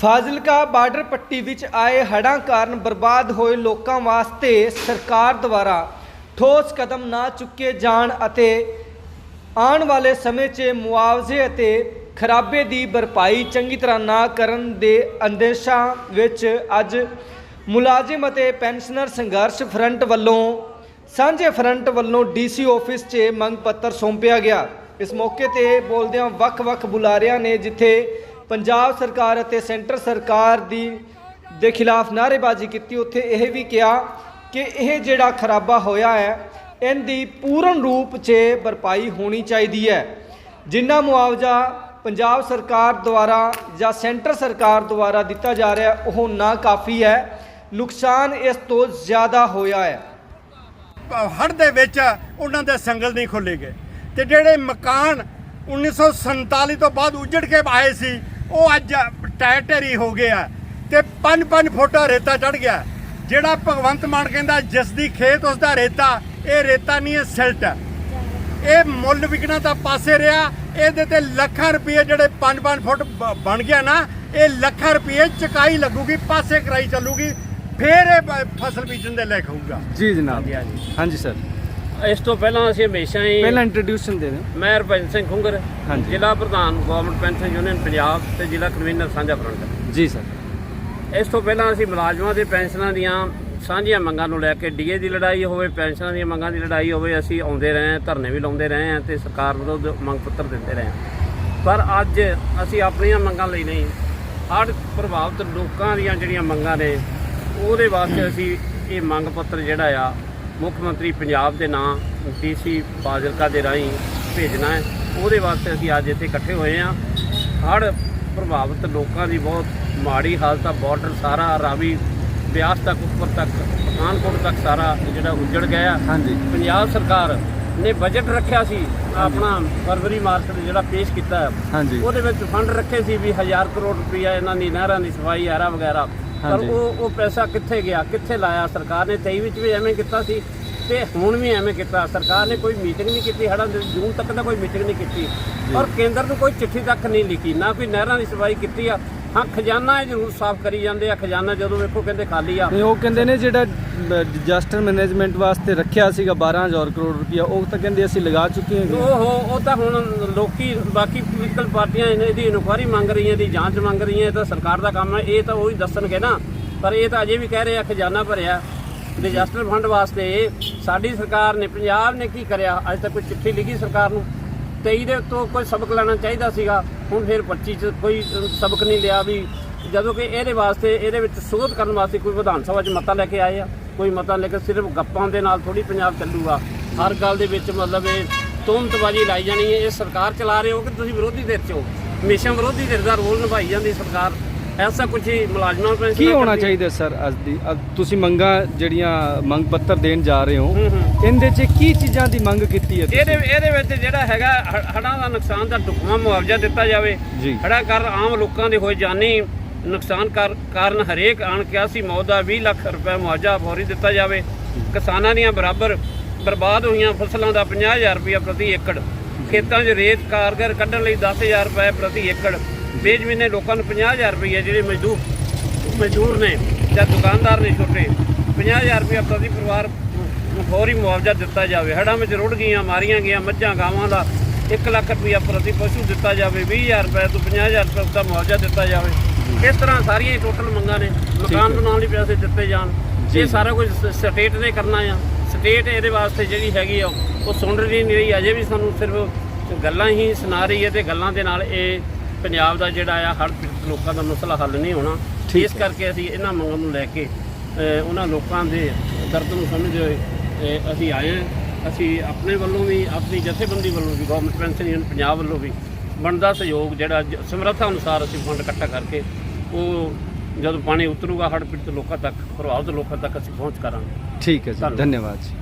Fazilka border ਪੱਟੀ ਵਿੱਚ ਆਏ ਹੜ੍ਹਾਂ ਕਾਰਨ ਬਰਬਾਦ ਹੋਏ ਲੋਕਾਂ ਵਾਸਤੇ ਸਰਕਾਰ ਦੁਆਰਾ ਠੋਸ ਕਦਮ ਨਾ ਚੁੱਕੇ ਜਾਣ ਅਤੇ ਆਉਣ ਵਾਲੇ ਸਮੇਂ 'ਚ ਮੁਆਵਜ਼ੇ ਅਤੇ ਖਰਾਬੇ ਦੀ ਭਰਪਾਈ ਚੰਗੀ ਤਰ੍ਹਾਂ ਨਾ ਕਰਨ ਦੇ ਅੰਦੇਸ਼ਾਂ ਵਿੱਚ ਅੱਜ ਮੁਲਾਜ਼ਮ ਅਤੇ ਪੈਨਸ਼ਨਰ ਸੰਘਰਸ਼ ਫਰੰਟ ਵੱਲੋਂ, ਸਾਂਝੇ ਫਰੰਟ ਵੱਲੋਂ ਡੀਸੀ ਆਫਿਸ 'ਚ ਮੰਗ ਪੱਤਰ ਸੌਂਪਿਆ ਗਿਆ। ਇਸ ਮੌਕੇ ਤੇ ਬੋਲਦਿਆਂ ਵੱਖ-ਵੱਖ ਬੁਲਾਰਿਆਂ ਨੇ ਜਿੱਥੇ ਪੰਜਾਬ ਸਰਕਾਰ ਅਤੇ ਸੈਂਟਰ ਸਰਕਾਰ ਦੀ ਦੇ ਖਿਲਾਫ ਨਾਅਰੇਬਾਜ਼ੀ ਕੀਤੀ। ਉੱਥੇ ਇਹ ਵੀ ਕਿਹਾ ਕਿ ਇਹ ਜਿਹੜਾ ਖਰਾਬਾ ਹੋਇਆ ਹੈ, ਇਹਦੀ ਪੂਰਨ ਰੂਪ 'ਚ ਭਰਪਾਈ ਹੋਣੀ ਚਾਹੀਦੀ ਹੈ। ਜਿੰਨਾ ਮੁਆਵਜ਼ਾ ਪੰਜਾਬ ਸਰਕਾਰ ਦੁਆਰਾ ਜਾਂ ਸੈਂਟਰ ਸਰਕਾਰ ਦੁਆਰਾ ਦਿੱਤਾ ਜਾ ਰਿਹਾ, ਉਹ ਨਾ ਕਾਫੀ ਹੈ। ਨੁਕਸਾਨ ਇਸ ਤੋਂ ਜ਼ਿਆਦਾ ਹੋਇਆ ਹੈ। ਹੜ ਦੇ ਵਿੱਚ ਉਹਨਾਂ ਦੇ ਸੰਗਲ ਨਹੀਂ ਖੋਲੇ ਗਏ। ਤੇ ਜਿਹੜੇ ਮਕਾਨ 1947 ਤੋਂ ਬਾਅਦ ਉਜੜ ਕੇ ਆਏ ਸੀ ਉਹ ਅੱਜ ਟੈ ਢੇਰੀ ਹੋ ਗਏ ਆ ਤੇ 5-5 ਫੁੱਟ ਰੇਤਾ ਚੜ ਗਿਆ। ਜਿਹੜਾ ਭਗਵੰਤ ਮਾਨ ਕਹਿੰਦਾ ਜਿਸ ਦੀ ਖੇਤ ਉਸ ਦਾ ਰੇਤਾ ਇਹ ਰੇਤਾ ਨਹੀਂ ਇਹ ਸਿਲਟ ਹੈ ਇਹ ਮੁੱਲ ਵਿਕਣਾ ਤਾਂ ਪਾਸੇ ਰਿਹਾ। ਇਹਦੇ ਤੇ ਲੱਖਾਂ ਰੁਪਏ ਜਿਹੜੇ 5-5 ਫੁੱਟ ਬਣ ਗਿਆ ਨਾ ਇਹ ਲੱਖਾਂ ਰੁਪਏ ਚਕਾਈ ਲੱਗੂਗੀ ਪਾਸੇ ਕਰਾਈ ਚੱਲੂਗੀ ਫੇਰ ਇਹ ਫਸਲ ਬੀਜਣ ਦੇ ਲੈ ਹੋਊਗਾ। ਜੀ ਜਨਾਬ। ਹਾਂਜੀ ਸਰ। ਇਸ ਤੋਂ ਪਹਿਲਾਂ ਅਸੀਂ ਹਮੇਸ਼ਾ ਹੀ ਪਹਿਲਾਂ ਇੰਟਰੋਡਿਊਸ਼ਨ ਦੇ ਦਿਓ ਮੈਂ ਰਪਿੰਦਰ ਸਿੰਘ ਖੁੰਗਰ ਹਾਂਜੀ। ਜ਼ਿਲ੍ਹਾ ਪ੍ਰਧਾਨ ਗਵਰਨਮੈਂਟ ਪੈਨਸ਼ਨ ਯੂਨੀਅਨ ਪੰਜਾਬ ਤੇ ਜ਼ਿਲ੍ਹਾ ਕਨਵੀਨਰ ਸਾਂਝਾ ਫਰੰਟ ਜੀ ਸਰ। ਇਸ ਤੋਂ ਪਹਿਲਾਂ ਅਸੀਂ ਮੁਲਾਜ਼ਮਾਂ ਦੇ ਪੈਨਸ਼ਨਾਂ ਦੀਆਂ ਸਾਂਝੀਆਂ ਮੰਗਾਂ ਨੂੰ ਲੈ ਕੇ ਡੀਏ ਦੀ ਲੜਾਈ ਹੋਵੇ ਪੈਨਸ਼ਨਾਂ ਦੀਆਂ ਮੰਗਾਂ ਦੀ ਲੜਾਈ ਹੋਵੇ ਅਸੀਂ ਆਉਂਦੇ ਰਹੇ ਹਾਂ ਧਰਨੇ ਵੀ ਲਾਉਂਦੇ ਰਹੇ ਹਾਂ ਤੇ ਸਰਕਾਰ ਵਿਰੁੱਧ ਮੰਗ ਪੱਤਰ ਦਿੰਦੇ ਰਹੇ ਹਾਂ। ਪਰ ਅੱਜ ਅਸੀਂ ਆਪਣੀਆਂ ਮੰਗਾਂ ਲਈ ਨਹੀਂ ਹੜ੍ਹ ਪ੍ਰਭਾਵਿਤ ਲੋਕਾਂ ਦੀਆਂ ਜਿਹੜੀਆਂ ਮੰਗਾਂ ਨੇ ਉਹਦੇ ਵਾਸਤੇ ਅਸੀਂ ਇਹ ਮੰਗ ਪੱਤਰ ਜਿਹੜਾ ਆ ਮੁੱਖ ਮੰਤਰੀ ਪੰਜਾਬ ਦੇ ਨਾਂ ਡੀਸੀ ਫਾਜ਼ਿਲਕਾ ਦੇ ਰਾਹੀਂ ਭੇਜਣਾ ਹੈ। ਉਹਦੇ ਵਾਸਤੇ ਅਸੀਂ ਅੱਜ ਇੱਥੇ ਇਕੱਠੇ ਹੋਏ ਹਾਂ। ਹੜ੍ਹ ਪ੍ਰਭਾਵਿਤ ਲੋਕਾਂ ਦੀ ਬਹੁਤ ਮਾੜੀ ਹਾਲਤ ਆ। ਬਾਰਡਰ ਸਾਰਾ ਰਾਵੀ ਬਿਆਸ ਤੱਕ ਉੱਪਰ ਤੱਕ ਪਠਾਨਕੋਟ ਤੱਕ ਸਾਰਾ ਜਿਹੜਾ ਉੱਜੜ ਗਿਆ। ਹਾਂਜੀ। ਪੰਜਾਬ ਸਰਕਾਰ ਨੇ ਬਜਟ ਰੱਖਿਆ ਸੀ ਆਪਣਾ ਫਰਵਰੀ ਮਾਰਚ ਦੇ ਜਿਹੜਾ ਪੇਸ਼ ਕੀਤਾ ਹੈ, ਹਾਂਜੀ। ਉਹਦੇ ਵਿੱਚ ਫੰਡ ਰੱਖੇ ਸੀ ਵੀ 1000 ਕਰੋੜ ਰੁਪਈਆ ਇਹਨਾਂ ਦੀ ਨਹਿਰਾਂ ਦੀ ਸਫ਼ਾਈ ਆਰਾ ਵਗੈਰਾ ਪਰ। ਉਹ ਉਹ ਪੈਸਾ ਕਿੱਥੇ ਗਿਆ? ਕਿੱਥੇ ਲਾਇਆ? ਸਰਕਾਰ ਨੇ 23 ਵਿੱਚ ਵੀ ਐਵੇਂ ਕੀਤਾ ਸੀ। ਤੇ ਹੁਣ ਵੀ ਐਵੇਂ ਕੀਤਾ। ਸਰਕਾਰ ਨੇ ਕੋਈ ਮੀਟਿੰਗ ਨਹੀਂ ਕੀਤੀ ਹੜਾਂ ਦੇ ਜੂਨ ਤੱਕ ਦਾ ਕੋਈ ਮੀਟਿੰਗ ਨਹੀਂ ਕੀਤੀ। ਔਰ ਕੇਂਦਰ ਨੂੰ ਕੋਈ ਚਿੱਠੀ ਤੱਕ ਨਹੀਂ ਲਿਖੀ। ਨਾ ਕੋਈ ਨਹਿਰਾਂ ਦੀ ਸਫ਼ਾਈ ਕੀਤੀ ਆ। ਹਾਂ ਖਜ਼ਾਨਾ ਇਹ ਜ਼ਰੂਰ ਸਾਫ਼ ਕਰੀ ਜਾਂਦੇ ਆ। ਖਜ਼ਾਨਾ ਜਦੋਂ ਵੇਖੋ ਕਹਿੰਦੇ ਖਾਲੀ ਆ। ਤੇ ਉਹ ਕਹਿੰਦੇ ਨੇ ਜਿਹੜਾ ਡਿਜ਼ਾਸਟਰ ਮੈਨੇਜਮੈਂਟ ਵਾਸਤੇ ਰੱਖਿਆ ਸੀਗਾ 12000 ਕਰੋੜ ਰੁਪਇਆ ਉਹ ਤਾਂ ਕਹਿੰਦੇ ਅਸੀਂ ਲਗਾ ਚੁੱਕੇ ਹਾਂ ਉਹ ਉਹ ਤਾਂ ਹੁਣ ਲੋਕੀ ਬਾਕੀ ਪੋਲੀਟੀਕਲ ਪਾਰਟੀਆਂ ਇਹਨਾਂ ਦੀ ਇਨਕੁਆਰੀ ਮੰਗ ਰਹੀਆਂ ਇਹਦੀ ਜਾਂਚ ਮੰਗ ਰਹੀਆਂ ਇਹ ਤਾਂ ਸਰਕਾਰ ਦਾ ਕੰਮ ਹੈ। ਇਹ ਤਾਂ ਉਹੀ ਦੱਸਣਗੇ ਨਾ। ਪਰ ਇਹ ਤਾਂ ਅਜੇ ਵੀ ਕਹਿ ਰਹੇ ਆ ਖਜ਼ਾਨਾ ਭਰਿਆ। ਡਿਜ਼ਾਸਟਰ ਫੰਡ ਵਾਸਤੇ ਸਾਡੀ ਸਰਕਾਰ ਨੇ, ਪੰਜਾਬ ਨੇ ਕੀ ਕਰਿਆ? ਅੱਜ ਤੱਕ ਕੋਈ ਚਿੱਠੀ ਲਿਖੀ ਸਰਕਾਰ ਨੂੰ? 23 ਇਹਦੇ ਤੋਂ ਕੋਈ ਸਬਕ ਲੈਣਾ ਚਾਹੀਦਾ ਸੀਗਾ, ਹੁਣ ਫਿਰ 25 ਚ ਕੋਈ ਸਬਕ ਨਹੀਂ ਲਿਆ ਵੀ ਜਦੋਂ ਕਿ ਇਹਦੇ ਵਾਸਤੇ, ਇਹਦੇ ਵਿੱਚ ਸੋਧ ਕਰਨ ਵਾਸਤੇ ਕੋਈ ਵਿਧਾਨ ਸਭਾ 'ਚ ਮਤਾ ਲੈ ਕੇ ਆਏ ਆ। ਕੋਈ ਮਤਾ ਲੈ ਕੇ ਸਿਰਫ ਗੱਪਾਂ ਦੇ ਨਾਲ ਥੋੜੀ ਪੰਜਾਬ ਚੱਲੂਗਾ। ਹਰ ਗੱਲ ਦੇ ਵਿੱਚ ਮਤਲਬ ਇਹ ਤੁਮਤਬਾਜੀ ਲਾਈ ਜਾਣੀ ਹੈ। ਇਹ ਸਰਕਾਰ ਚਲਾ ਰਹੇ ਹੋ ਕਿ ਤੁਸੀਂ ਵਿਰੋਧੀ ਧਿਰ 'ਚ ਹੋ? ਹਮੇਸ਼ਾ ਵਿਰੋਧੀ ਧਿਰ ਦਾ ਰੋਲ ਨਿਭਾਈ ਜਾਂਦੀ ਸਰਕਾਰ। ਐਸਾ ਕੁਝ ਹੀ ਮੁਲਾਜ਼ਮਾਂ ਨੂੰ ਕੀ ਹੋਣਾ ਚਾਹੀਦਾ ਸਰ? ਅੱਜ ਦੀ ਅੱਜ ਤੁਸੀਂ ਮੰਗਾਂ ਜਿਹੜੀਆਂ ਮੰਗ ਪੱਤਰ ਦੇਣ ਜਾ ਰਹੇ ਹੋ ਇਹਦੇ 'ਚ ਕੀ ਚੀਜ਼ਾਂ ਦੀ ਮੰਗ ਕੀਤੀ ਹੈ? ਇਹਦੇ ਇਹਦੇ ਵਿੱਚ ਜਿਹੜਾ ਹੈਗਾ ਹ- ਹੜ੍ਹਾਂ ਦਾ ਨੁਕਸਾਨ ਦਾ ਢੁਕਵਾਂ ਮੁਆਵਜ਼ਾ ਦਿੱਤਾ ਜਾਵੇ। ਜੀ। ਹੜ੍ਹਾਂ ਕਾਰਨ ਆਮ ਲੋਕਾਂ ਦੇ ਹੋਏ ਜਾਨੀ ਨੁਕਸਾਨ ਕਰ- ਕਾਰਨ ਹਰੇਕ ਆਣ ਕਿਆਸੀ ਮੌਤ ਦਾ 20 ਲੱਖ ਰੁਪਏ ਮੁਆਵਜ਼ਾ ਫੌਰੀ ਦਿੱਤਾ ਜਾਵੇ। ਕਿਸਾਨਾਂ ਦੀਆਂ ਬਰਾਬਰ ਬਰਬਾਦ ਹੋਈਆਂ ਫਸਲਾਂ ਦਾ 50000 ਰੁਪਏ ਪ੍ਰਤੀ ਏਕੜ। ਖੇਤਾਂ 'ਚ ਰੇਤ ਕਾਰਗਰ ਕੱਢਣ ਲਈ 10000 ਰੁਪਏ ਪ੍ਰਤੀ ਏਕੜ। ਬੇਜ਼ਮੀਨੇ ਲੋਕਾਂ ਨੂੰ 50000 ਰੁਪਏ ਜਿਹੜੇ ਮਜ਼ਦੂਰ ਮਜ਼ਦੂਰ ਨੇ ਜਾਂ ਦੁਕਾਨਦਾਰ ਨੇ ਛੋਟੇ। 50000 ਰੁਪਏ ਪ੍ਰਤੀ ਪਰਿਵਾਰ ਨੂੰ ਫੌਰੀ ਮੁਆਵਜ਼ਾ ਦਿੱਤਾ ਜਾਵੇ। ਹੜ੍ਹਾਂ ਵਿੱਚ ਰੁੜ ਗਈਆਂ ਮਾਰੀਆਂ ਗਈਆਂ ਮੱਝਾਂ ਗਾਵਾਂ ਦਾ 1 ਲੱਖ ਰੁਪਏ ਪ੍ਰਤੀ ਪਸ਼ੂ ਦਿੱਤਾ ਜਾਵੇ। 20000 ਰੁਪਏ ਤੋਂ 50000 ਰੁਪਏ ਦਾ ਮੁਆਵਜ਼ਾ ਦਿੱਤਾ ਜਾਵੇ। ਇਸ ਤਰ੍ਹਾਂ ਸਾਰੀਆਂ ਹੀ ਟੋਟਲ ਮੰਗਾਂ ਨੇ। ਮਕਾਨ ਬਣਾਉਣ ਲਈ ਪੈਸੇ ਦਿੱਤੇ ਜਾਣ। ਇਹ ਸਾਰਾ ਕੁਝ ਸਟੇਟ ਨੇ ਕਰਨਾ ਆ। ਸਟੇਟ ਇਹਦੇ ਵਾਸਤੇ ਜਿਹੜੀ ਹੈਗੀ ਆ ਉਹ ਸੁਣ ਰਹੀ ਨਹੀਂ ਰਹੀ। ਅਜੇ ਵੀ ਸਾਨੂੰ ਸਿਰਫ ਗੱਲਾਂ ਹੀ ਸੁਣਾ ਰਹੀ ਹੈ ਤੇ ਗੱਲਾਂ ਦੇ ਨਾਲ ਇਹ ਪੰਜਾਬ ਦਾ ਜਿਹੜਾ ਆ ਪੀੜਤ ਲੋਕਾਂ ਦਾ ਮਸਲਾ ਹੱਲ ਨਹੀਂ ਹੋਣਾ। ਇਸ ਕਰਕੇ ਅਸੀਂ ਇਹਨਾਂ ਮੰਗਾਂ ਨੂੰ ਲੈ ਕੇ ਉਹਨਾਂ ਲੋਕਾਂ ਦੇ ਦਰਦ ਨੂੰ ਸਮਝਦੇ ਹੋਏ ਅਸੀਂ ਆਏ ਹਾਂ। ਅਸੀਂ ਆਪਣੇ ਵੱਲੋਂ ਵੀ ਆਪਣੀ ਜਥੇਬੰਦੀ ਵੱਲੋਂ ਵੀ ਗਵਰਨਮੈਂਟ ਪੈਨਸ਼ਨ ਯੂਨੀਅਨ ਪੰਜਾਬ ਵੱਲੋਂ ਵੀ ਬਣਦਾ ਸਹਿਯੋਗ ਜਿਹੜਾ ਸਮਰੱਥਾ ਅਨੁਸਾਰ ਅਸੀਂ ਫੰਡ ਇਕੱਠਾ ਕਰਕੇ ਉਹ ਜਦੋਂ ਪਾਣੀ ਉਤਰੂਗਾ ਹੜ੍ਹ ਪੀੜਤ ਲੋਕਾਂ ਤੱਕ ਪ੍ਰਭਾਵਿਤ ਲੋਕਾਂ ਤੱਕ ਅਸੀਂ ਪਹੁੰਚ ਕਰਾਂਗੇ। ਠੀਕ ਹੈ ਜੀ। ਧੰਨਵਾਦ ਜੀ।